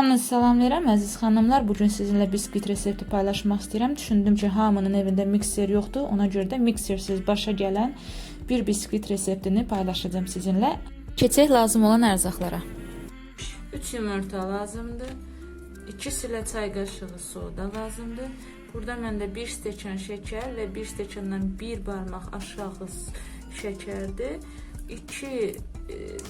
Hamınızı salamlayıram əziz xanımlar. Bu sizinlə biskvit resepti paylaşmaq istəyirəm. Düşündüm ki, hamının evində mikser yoxdur. Ona görə də miksersiz başa gələn bir biskvit reseptini paylaşacağım sizinlə. Keçək lazım olan ərzaqlara. 3 yumurta lazımdır. 2 silə çay qaşığı soda lazımdır. Burada məndə 1 stəkan şəkər və 1 stəkandan 1 barmaq aşağı şəkərdir. 2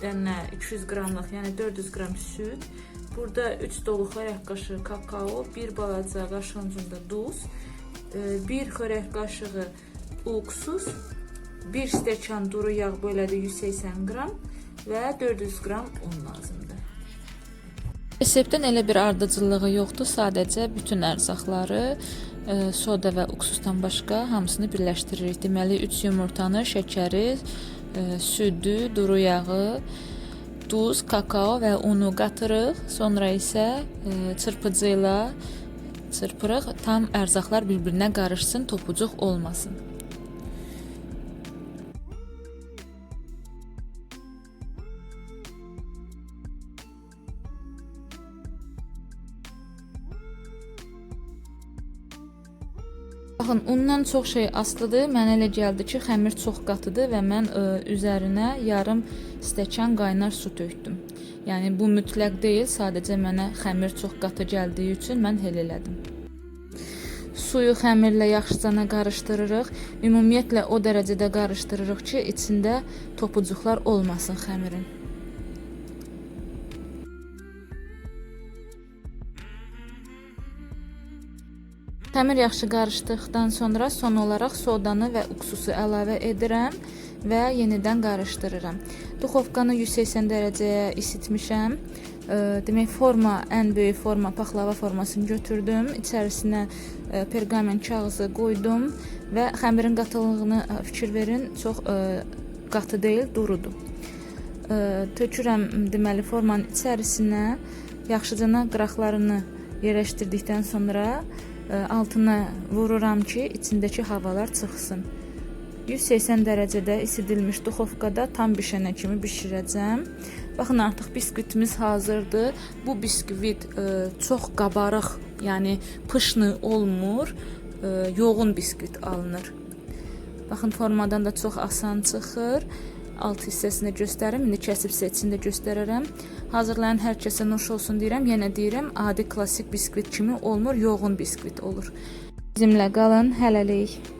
dənə 200 qramlıq, yəni 400 qram süd. Burada 3 dolu xörək qaşığı kakao, 1 balaca qaşıncında duz, e, 1 xörək qaşığı uksuz, 1 stəkan duru yağ bölədi 180 qram və 400 qram un lazımdır. Reseptdən elə bir ardıcıllığı yoxdur, sadəcə bütün ərzaqları e, soda və uksusdan başqa hamısını birləşdiririk. Deməli 3 yumurtanı, şəkəri, e, südü, duru yağı, duz, kakao və unu qatırıq. Sonra isə e, çırpıcı ilə çırpırıq. Tam ərzaqlar bir-birinə qarışsın, topucuq olmasın. Baxın, undan çox şey asılıdır. Mənə elə gəldi ki, xəmir çox qatıdır və mən ə, üzərinə yarım stəkan qaynar su tökdüm. Yəni bu mütləq deyil, sadəcə mənə xəmir çox qatı gəldiyi üçün mən elə elədim. Suyu xəmirlə yaxşıcana qarışdırırıq. Ümumiyyətlə o dərəcədə qarışdırırıq ki, içində topucuqlar olmasın xəmirin. Xəmir yaxşı qarışdıqdan sonra son olaraq sodanı və uksusu əlavə edirəm və yenidən qarışdırıram. Duxovkanı 180 dərəcəyə isitmişəm. Demək forma ən böyük forma paxlava formasını götürdüm. İçərisinə perqament kağızı qoydum və xəmirin qatılığını fikir verin, çox qatı deyil, durudur. Tökürəm deməli formanın içərisinə yaxşıcana qıraqlarını yerləşdirdikdən sonra altına vururam ki, içindəki havalar çıxsın. 180 dərəcədə isidilmiş duxovkada tam bişənə kimi bişirəcəm. Baxın artıq biskvitimiz hazırdır. Bu biskvit e, çox qabarıq, yəni pışnı olmur. E, yoğun biskvit alınır. Baxın formadan da çox asan çıxır. Alt hissəsində göstərim. İndi kəsib seçində göstərərəm. Hazırlayan hər kəsə nuş olsun deyirəm. Yenə deyirəm, adi klassik biskvit kimi olmur, yoğun biskvit olur. Bizimlə qalın. Hələlik.